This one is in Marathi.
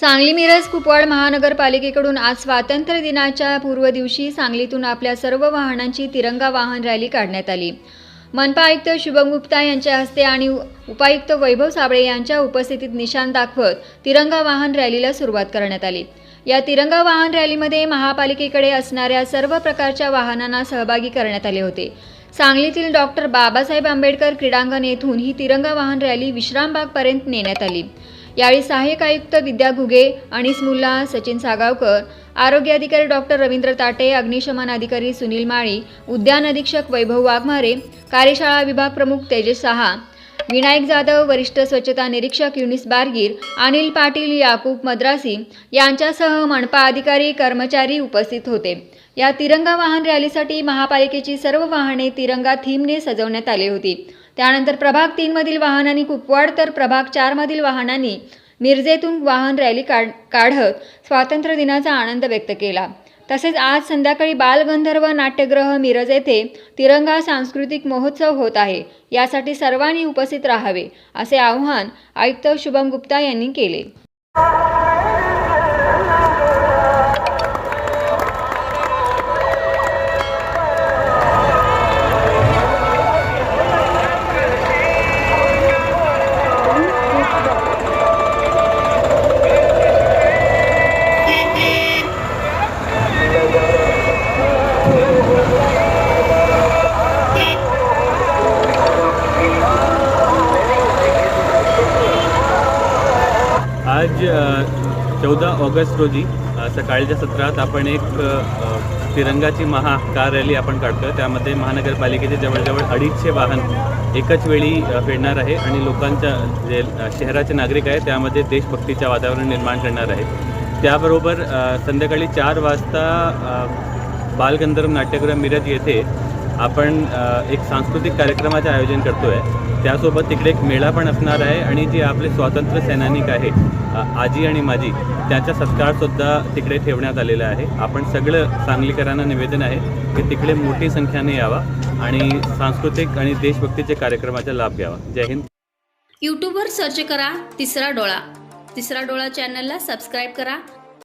सांगली मिरज कुपवाड महानगरपालिकेकडून आज स्वातंत्र्य दिनाच्या पूर्व दिवशी सांगलीतून आपल्या सर्व वाहनांची तिरंगा वाहन रॅली काढण्यात आली. मनपा आयुक्त शुभम गुप्ता यांच्या हस्ते आणि उपायुक्त वैभव साबळे यांच्या उपस्थितीत निशाण दाखवत तिरंगा वाहन रॅलीला सुरुवात करण्यात आली. या तिरंगा वाहन रॅलीमध्ये महापालिकेकडे असणाऱ्या सर्व प्रकारच्या वाहनांना सहभागी करण्यात आले होते. सांगलीतील डॉक्टर बाबासाहेब आंबेडकर क्रीडांगण येथून ही तिरंगा वाहन रॅली विश्रामबागपर्यंत नेण्यात आली. यावेळी सहाय्यक आयुक्त विद्या घुगे अनिस मुल्ला सचिन सागावकर आरोग्य अधिकारी डॉक्टर रवींद्र ताटे अग्निशमन अधिकारी सुनील माळी उद्यान अधीक्षक वैभव वाघमारे कार्यशाळा विभाग प्रमुख तेजस सहा विनायक जाधव वरिष्ठ स्वच्छता निरीक्षक युनिस बारगीर अनिल पाटील याकूब मद्रासी यांच्यासह मनपा अधिकारी कर्मचारी उपस्थित होते. या तिरंगा वाहन रॅलीसाठी महापालिकेची सर्व वाहने तिरंगा थीमने सजवण्यात आली होती. त्यानंतर प्रभाग तीनमधील वाहनांनी कुपवाड तर प्रभाग चारमधील वाहनांनी मिरजेतून वाहन रॅली काढ काढत स्वातंत्र्य दिनाचा आनंद व्यक्त केला. तसेच आज संध्याकाळी बालगंधर्व नाट्यगृह मिरज येथे तिरंगा सांस्कृतिक महोत्सव होत आहे. यासाठी सर्वांनी उपस्थित राहावे असे आवाहन आयुक्त शुभम गुप्ता यांनी केले. आज चौदा ऑगस्ट रोजी सकाळच्या सत्रात आपण एक तिरंगाची महा कार रॅली आपण काढतोय. त्यामध्ये महानगरपालिकेचे जवळजवळ अडीचशे वाहन एकच वेळी फिरणार आहे आणि लोकांच्या जे शहराचे नागरिक आहेत त्यामध्ये देशभक्तीच्या वातावरण निर्माण करणार आहे त्याबरोबर संध्याकाळी चार वाजता बालगंधर्व नाट्यगृह मिरज येथे आपण एक सांस्कृतिक कार्यक्रमाचे आयोजन करतो आहे त्यासोबत तिकडे एक मेळा पण असणार आहे आणि जे आपले स्वातंत्र्य सैनानिक आहे आजी आणि माझी त्यांचा सत्कारसुद्धा तिकडे ठेवण्यात आलेला आहे. आपण सगळं सांगलीकरांना निवेदन आहे की तिकडे मोठी संख्येने यावा आणि सांस्कृतिक आणि देशभक्तीचे कार्यक्रमाचा लाभ घ्यावा. जय हिंद. यूट्यूबवर सर्च करा तिसरा डोळा. तिसरा डोळा चॅनलला सबस्क्राईब करा.